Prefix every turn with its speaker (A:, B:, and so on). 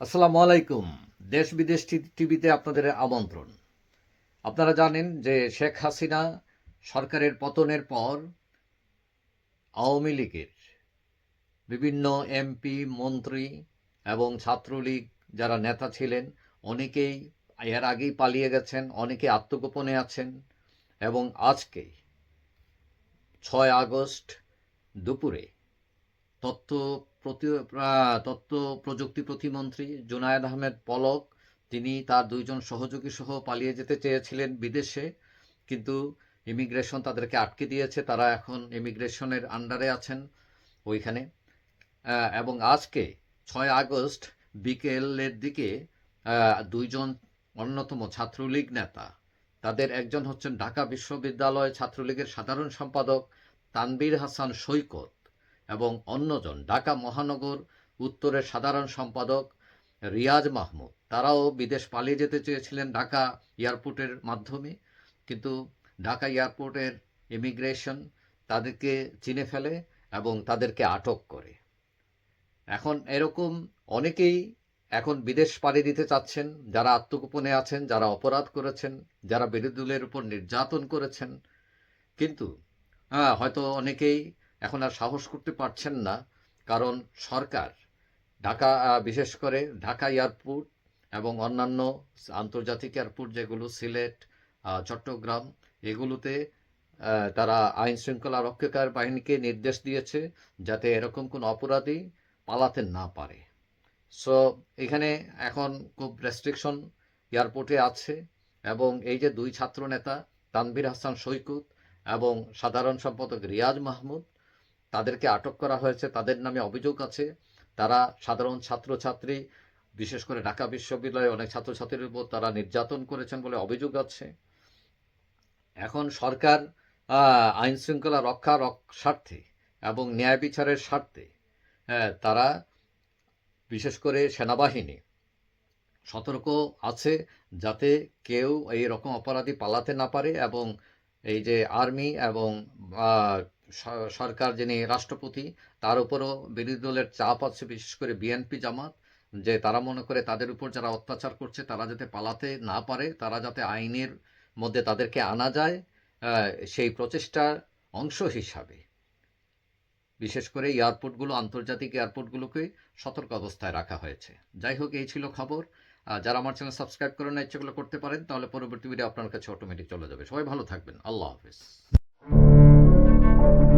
A: আসসালামু আলাইকুম। দেশ বিদেশ টিভিতে আপনাদের আমন্ত্রণ। আপনারা জানেন যে শেখ হাসিনা সরকারের পতনের পর আওয়ামী লীগের বিভিন্ন এমপি, মন্ত্রী এবং ছাত্রলীগ যারা নেতা ছিলেন, অনেকেই এর আগেই পালিয়ে গেছেন, অনেকে আত্মগোপনে আছেন এবং আজকে ছয় আগস্ট দুপুরে তথ্য তথ্য প্রযুক্তি প্রতিমন্ত্রী জুনায়েদ আহমেদ পলক, তিনি তার দুইজন সহযোগী সহ পালিয়ে যেতে চেয়েছিলেন বিদেশে, কিন্তু ইমিগ্রেশন তাদেরকে আটকে দিয়েছে। তারা এখন ইমিগ্রেশনের আন্ডারে আছেন ওইখানে। এবং আজকে ছয় আগস্ট বিকেলের দিকে দুইজন অন্যতম ছাত্রলীগ নেতা, তাদের একজন হচ্ছেন ঢাকা বিশ্ববিদ্যালয় ছাত্রলীগের সাধারণ সম্পাদক তানবীর হাসান সৈকত। এবং অন্যজন, ঢাকা মহানগর উত্তরের সাধারণ সম্পাদক রিয়াজ মাহমুদ। তারাও বিদেশ পালিয়ে যেতে চেয়েছিলেন ঢাকা এয়ারপোর্টের মাধ্যমে, কিন্তু ঢাকা এয়ারপোর্টের ইমিগ্রেশন তাদেরকে চিনে ফেলে এবং তাদেরকে আটক করে। এখন এরকম অনেকেই এখন বিদেশ পাড়ি দিতে চাচ্ছেন, যারা আত্মগোপনে আছেন, যারা অপরাধ করেছেন, যারা বিরোধী দলের উপর নির্যাতন করেছেন। কিন্তু হ্যাঁ হয়তো অনেকেই এখন আর সাহস করতে পারছেন না, কারণ সরকার, ঢাকা বিশেষ করে ঢাকা এয়ারপোর্ট এবং অন্যান্য আন্তর্জাতিক এয়ারপোর্ট যেগুলো সিলেট চট্টগ্রাম, এগুলোতে তারা আইন শৃঙ্খলা রক্ষাকার বাহিনীকে নির্দেশ দিয়েছে যাতে এরকম কোনো অপরাধী পালাতে না পারে। সো এখানে এখন খুব রেস্ট্রিকশন এয়ারপোর্টে আছে এবং এই যে দুই ছাত্র নেতা তানভীর হাসান সৈকুত এবং সাধারণ সম্পাদক রিয়াজ মাহমুদ তাদেরকে আটক করা হয়েছে তাদের নামে অভিযোগ আছে। তারা সাধারণ ছাত্রছাত্রী বিশেষ করে ঢাকা বিশ্ববিদ্যালয়ে অনেক ছাত্রছাত্রীর উপর তারা নির্যাতন করেছেন বলে অভিযোগ আছে। এখন সরকার আইন শৃঙ্খলা রক্ষা স্বার্থে এবং ন্যায় বিচারের স্বার্থে হ্যাঁ, তারা বিশেষ করে সেনাবাহিনী সতর্ক আছে যাতে কেউ এই রকম অপরাধী পালাতে না পারে এবং এই যে আর্মি এবং সরকার যিনি রাষ্ট্রপতি, তার উপরও বিরোধী দলের চাপ আছে, বিশেষ করে বিএনপি জামাত, যে তারা মনে করে তাদের উপর যারা অত্যাচার করছে, তারা যাতে পালাতে না পারে, তারা যাতে আইনের মধ্যে তাদেরকে আনা যায় সেই প্রচেষ্টার অংশ হিসাবে। বিশেষ করে এয়ারপোর্টগুলো, আন্তর্জাতিক এয়ারপোর্টগুলোকে সতর্ক অবস্থায় রাখা হয়েছে। যাই হোক, এই ছিল খবর। যারা আমার চ্যানেল সাবস্ক্রাইব করে না ইচ্ছেগুলো করতে পারেন, তাহলে পরবর্তী ভিডিও আপনার কাছে অটোমেটিক চলে যাবে। সবাই ভালো থাকবেন। আল্লাহ হাফিজ। thank you